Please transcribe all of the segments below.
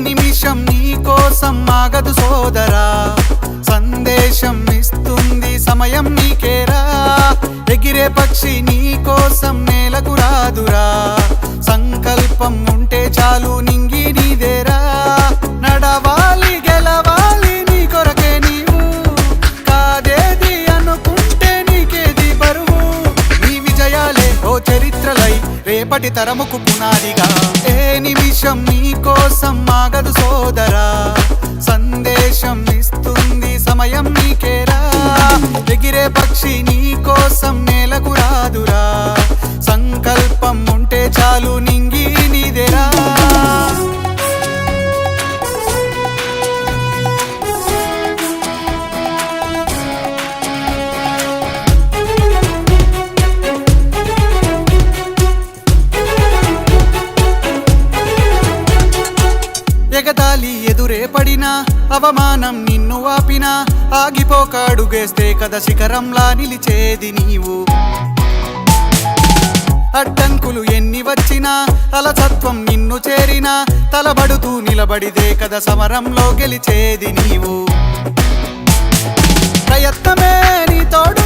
నిమిషం నీ కోసం ఆగదు సోదరా. సందేశం ఇస్తుంది సమయం నీకేరా? ఎగిరే పక్షి నీ కోసం నేలకు రాదురా. సంకల్పం ఉంటే చాలు నింగి నీదేరా. నడవాలి గెలవాలి నీ కొరకే నీవు. కాదేది అనుకుంటే నీకేది బరువు. నీ విజయాలే ఓ చరిత్రలై రేపటి తరముకు పునాదిగా. ఏ నిమిషం కోసం ఆగదు సోదరా. సందేశం ఇస్తుంది సమయం నీకేరా. ఎగిరే పక్షి నీ కోసం నేలకు రాదురా. సంకల్పం ఉంటే చాలు నీ తెగదాలి ఎదురే పడినా అవమానం నిన్ను ఆపినా ఆగిపోక అడుగేస్తే కదా శిఖరంలా నిలిచేది నీవు. అడ్డంకులు ఎన్ని వచ్చినా అలసత్వం నిన్ను చేరినా తలబడుతూ నిలబడిదే కదా సమరంలో గెలిచేది నీవు. ప్రయత్నమే నీ తోడు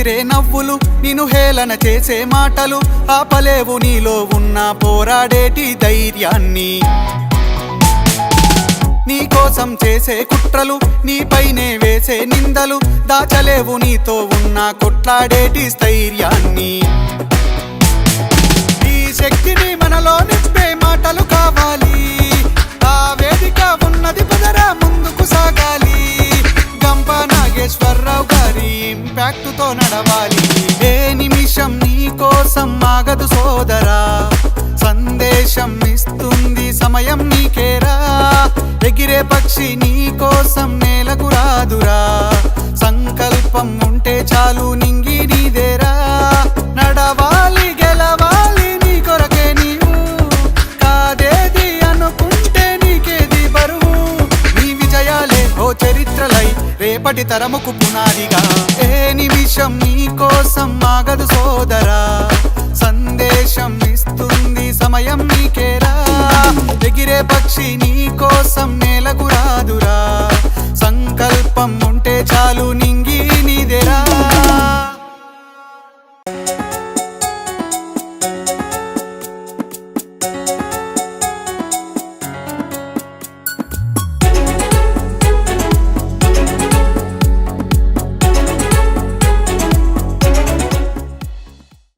విసిరే నవ్వులు నిన్ను హేళన చేసే మాటలు. ఆపలేవు నీలో ఉన్న పోరాడేటి ధైర్యాన్ని. నీ కోసం చేసే కుట్రలు నీపైనే వేసే నిందలు. దాచలేవు నీతో ఉన్న కొట్లాడేటి స్థైర్యాన్ని. తో నడవాలి. ఏ నిమిషం నీ కోసం ఆగదు సోదరా. సందేశం ఇస్తుంది సమయం నీకేరా. ఎగిరే పక్షి నీ కోసం నేలకు రాదురా. సంకల్పం ఉంటే చాలు నింగి నీదేరా. నడవాలి రేపటి తరముకు పునాదిగా. ఏ నిమిషం నీ కోసం ఆగదు సోదరా. సందేశం ఇస్తుంది సమయం నీకేరా. ఎగిరే పక్షి నీ కోసం నేలకు రాదురా.